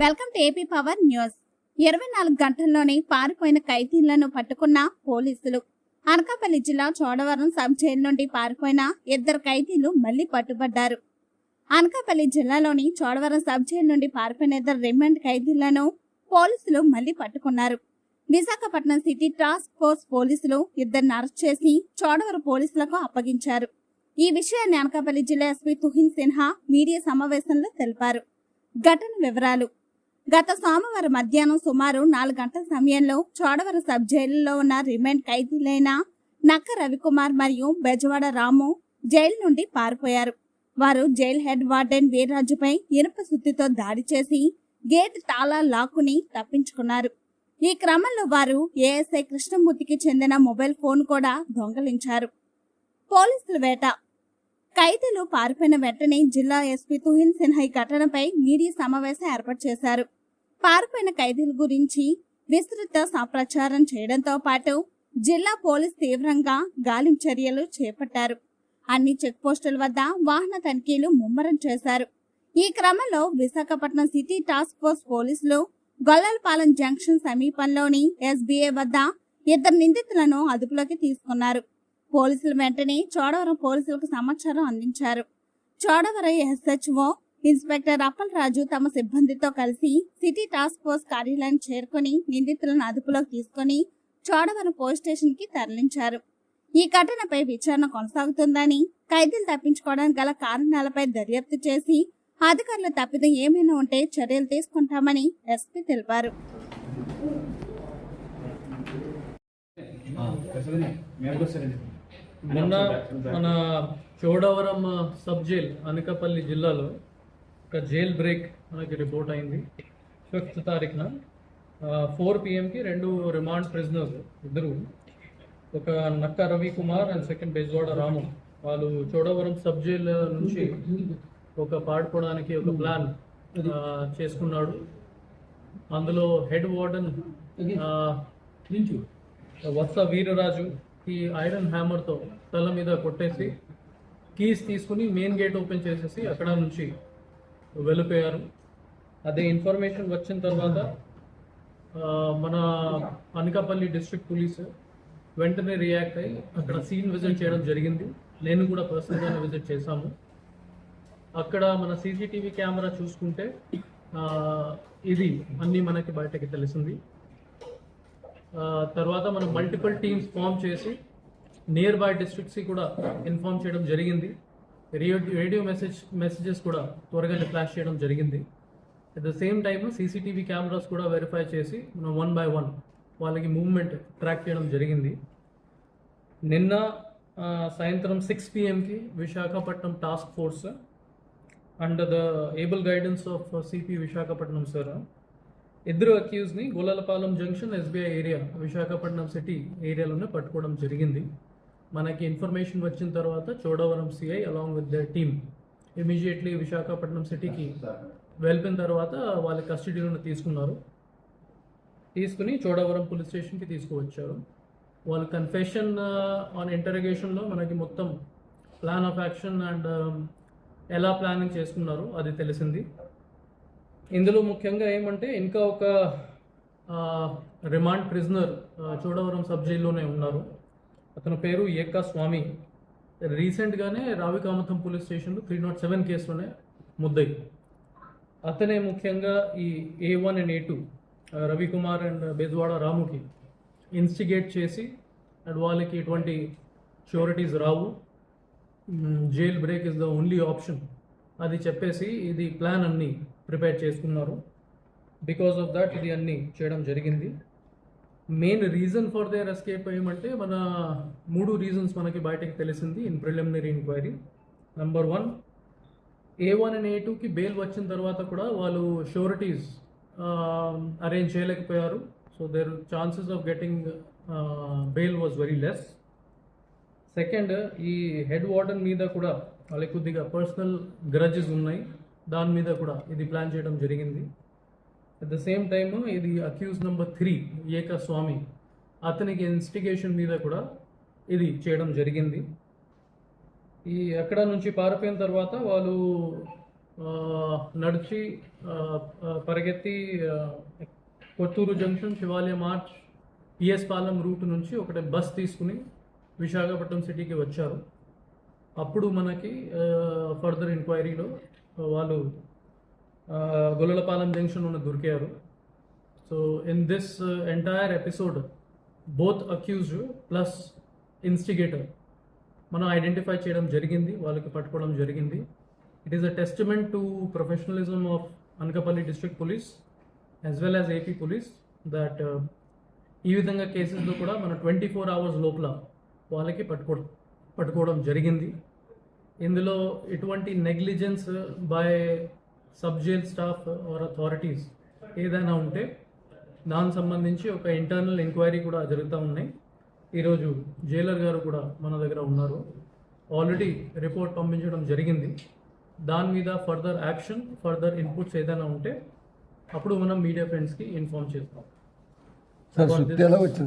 Welcome to AP Power News. ఇరవై నాలుగు గంటల్లోనే పారిపోయిన ఖైదీలను పట్టుకున్న పోలీసులు. అనకాపల్లి జిల్లా చోడవరం సబ్ జైలు నుండి పారిపోయిన ఇద్దరు ఖైదీలు మళ్ళీ పట్టుబడ్డారు. అనకాపల్లి జిల్లాలోని చోడవరం సబ్ జైలు నుండి పారిపోయిన ఇద్దరు రిమాండ్ ఖైదీలను పోలీసులు మళ్ళీ పట్టుకున్నారు. విశాఖపట్నం సిటీ టాస్క్ ఫోర్స్ పోలీసులు ఇద్దరిని అరెస్ట్ చేసి చోడవరం పోలీసులకు అప్పగించారు. ఈ విషయాన్ని అనకాపల్లి జిల్లా ఎస్పీ తుహిన్ సిన్హా మీడియా సమావేశంలో తెలిపారు. ఘటన వివరాలు. గత సోమవారం మధ్యాహ్నం సుమారు నాలుగు గంటల సమయంలో చోడవరం సబ్ జైలులో ఉన్న రిమాండ్ ఖైదీలైన నక్క రవికుమార్ మరియు బెజవాడ రాము జైలు నుండి పారిపోయారు. వారు జైల్ హెడ్ వార్డెన్ వీర్రాజుపై ఇనుప సుత్తితో దాడి చేసి గేట్ తాళా లాక్కుని తప్పించుకున్నారు. ఈ క్రమంలో వారు ఏఎస్ఐ కృష్ణమూర్తికి చెందిన మొబైల్ ఫోన్ కూడా దొంగలించారు. పోలీసుల వేట. ఖైదీలు పారిపోయిన వెంటనే జిల్లా ఎస్పీ తుహిన్ సిన్హా ఈ ఘటనపై మీడియా సమావేశం ఏర్పాటు చేశారు. పారిపోయిన ఖైదీల గురించి విస్తృత ప్రచారం చేయడంతో పాటు జిల్లా పోలీస్ తీవ్రంగా గాలిం చర్యలు చేపట్టారు. అన్ని చెక్ పోస్టుల వద్ద వాహన తనిఖీలు ముమ్మరం చేశారు. ఈ క్రమంలో విశాఖపట్నం సిటీ టాస్క్ ఫోర్స్ పోలీసులు గొల్లలపాలెం జంక్షన్ సమీపంలోని ఎస్బీఐ వద్ద ఇద్దరు నిందితులను అదుపులోకి తీసుకున్నారు. పోలీసులు వెంటనే చోడవరం పోలీసులకు సమాచారం అందించారు. చోడవరం ఎస్హెచ్ఓ ఇన్స్పెక్టర్ అప్పల్ రాజు తమ సిబ్బందితో కలిసి సిటీ టాస్క్ ఫోర్స్ కార్యాలయం చేరుకుని నిందితులను అదుపులోకి తీసుకుని చోడవరం పోలీస్ స్టేషన్కి తరలించారు. ఈ ఘటనపై విచారణ కొనసాగుతుందని ఖైదీలు తప్పించుకోవడానికి గల కారణాలపై దర్యాప్తు చేసి అధికారులు తప్పిదం ఏమైనా ఉంటే చర్యలు తీసుకుంటామని ఎస్పీ తెలిపారు. మొన్న మన చోడవరం సబ్ జైల్ అనకాపల్లి జిల్లాలో ఒక జైల్ బ్రేక్ మనకి రిపోర్ట్ అయింది. ఫిఫ్త్ తారీఖున ఫోర్ పిఎంకి రెండు రిమాండ్ ప్రిజనర్స్ ఇద్దరు. ఒక నక్క రవి కుమార్ అండ్ సెకండ్ బెజ్వాడ రాము. వాళ్ళు చోడవరం సబ్ జైల్ నుంచి ఒక పాడుకోవడానికి ఒక ప్లాన్ చేసుకున్నాడు. అందులో హెడ్ వార్డెన్ వత్స వీరరాజు ఈ ఐరన్ హ్యామర్తో తల మీద కొట్టేసి కీస్ తీసుకుని మెయిన్ గేట్ ఓపెన్ చేసేసి అక్కడ నుంచి వెళ్ళిపోయారు. అదే ఇన్ఫర్మేషన్ వచ్చిన తర్వాత మన అనకాపల్లి డిస్ట్రిక్ట్ పోలీస్ వెంటనే రియాక్ట్ అయ్యి అక్కడ సీన్ విజిట్ చేయడం జరిగింది. నేను కూడా పర్సనల్గానే విజిట్ చేశాము. అక్కడ మన సీసీటీవీ కెమెరా చూసుకుంటే ఇది అన్నీ మనకి బయటకి తెలిసింది. తర్వాత మనం మల్టిపుల్ టీమ్స్ ఫామ్ చేసి నియర్ బై డిస్ట్రిక్ట్స్కి కూడా ఇన్ఫార్మ్ చేయడం జరిగింది. రేడియో రేడియో మెసేజ్ మెసేజెస్ కూడా త్వరగానే ఫ్లాష్ చేయడం జరిగింది. అట్ ద సేమ్ టైంలో సీసీటీవీ కెమెరాస్ కూడా వెరిఫై చేసి మనం వన్ బై వన్ వాళ్ళకి మూవ్మెంట్ ట్రాక్ చేయడం జరిగింది. నిన్న సాయంత్రం six పిఎంకి Visakhapatnam task force under the able guidance of CP Visakhapatnam sir ఇద్దరు అక్యూజ్ని Golalapalem junction SBI area Visakhapatnam city ఏరియాలోనే పట్టుకోవడం జరిగింది. మనకి ఇన్ఫర్మేషన్ వచ్చిన తర్వాత Chodavaram CI along with the team immediately Visakhapatnam సిటీకి వెళ్ళిన తర్వాత వాళ్ళ కస్టడీలోనే తీసుకున్నారు. తీసుకుని చోడవరం పోలీస్ స్టేషన్కి తీసుకువచ్చారు. వాళ్ళ కన్ఫెషన్ ఆన్ ఇంటరగేషన్లో మనకి మొత్తం ప్లాన్ ఆఫ్ యాక్షన్ అండ్ ఎలా ప్లానింగ్ చేసుకున్నారు అది తెలిసింది. ఇందులో ముఖ్యంగా ఏమంటే ఇంకా ఒక uh, remand prisoner uh, Chodavaram sub జైల్లోనే ఉన్నారు. అతని పేరు ఏకా స్వామి. రీసెంట్గానే రావికామతం పోలీస్ స్టేషన్లో త్రీ నాట్ సెవెన్ కేసులోనే ముద్దయి. అతనే ముఖ్యంగా ఈ A one and A two Ravikumar and Bejawada రాముకి instigate చేసి అండ్ వాళ్ళకి ఎటువంటి sureties Rao. Jail break is the only option అది చెప్పేసి ఇది ప్లాన్ అన్నీ ప్రిపేర్ చేసుకున్నారు. బికాస్ ఆఫ్ దట్ ఇది అన్నీ చేయడం జరిగింది. Main reason for their escape ఏమంటే మన మూడు రీజన్స్ మనకి బయటకు తెలిసింది in preliminary enquiry. Number one A one and A టూకి బెయిల్ వచ్చిన తర్వాత కూడా వాళ్ళు షూరిటీస్ అరేంజ్ um, చేయలేకపోయారు. So their chances of getting bail was very less second ఈ హెడ్ వార్డన్ మీద కూడా వాళ్ళకి కొద్దిగా పర్సనల్ గ్రజెస్ ఉన్నాయి. దాని మీద కూడా ఇది ప్లాన్ చేయడం జరిగింది. అట్ ద సేమ్ టైమ్ ఇది accused number three Eka Swamy అతనికి ఇన్స్టిగేషన్ మీద కూడా ఇది చేయడం జరిగింది. ఈ ఎక్కడ నుంచి పారిపోయిన తర్వాత వాళ్ళు నడిచి పరిగెత్తి కొత్తూరు జంక్షన్ శివాలయం మార్చ్ పిఎస్ పాలెం రూట్ నుంచి ఒకటి బస్ తీసుకుని విశాఖపట్నం సిటీకి వచ్చారు. అప్పుడు మనకి ఫర్దర్ ఎంక్వైరీలో వాళ్ళు ఆ, జంక్షన్ ఉన్న దొరికారు. So in this entire episode both accused plus instigator మనం ఐడెంటిఫై చేయడం జరిగింది వాళ్ళకి పట్టుకోవడం జరిగింది. It is a testament to professionalism of Anakapalli district police as well as AP police that ఈ విధంగా కేసెస్లో కూడా మన ట్వంటీ ఫోర్ అవర్స్ లోపల వాళ్ళకి పట్టుకో పట్టుకోవడం జరిగింది. ఇందులో ఎటువంటి negligence by sub jail staff or authorities ఏదైనా ఉంటే దానికి సంబంధించి ఒక ఇంటర్నల్ ఎంక్వైరీ కూడా జరుగుతూ ఉన్నాయి. ఈరోజు జైలర్ గారు కూడా మన దగ్గర ఉన్నారు. ఆల్రెడీ రిపోర్ట్ పంపించడం జరిగింది. దాని మీద ఫర్దర్ యాక్షన్ ఫర్దర్ ఇన్పుట్స్ ఏదైనా ఉంటే అప్పుడు మనం మీడియా ఫ్రెండ్స్కి ఇన్ఫార్మ్ చేస్తాం.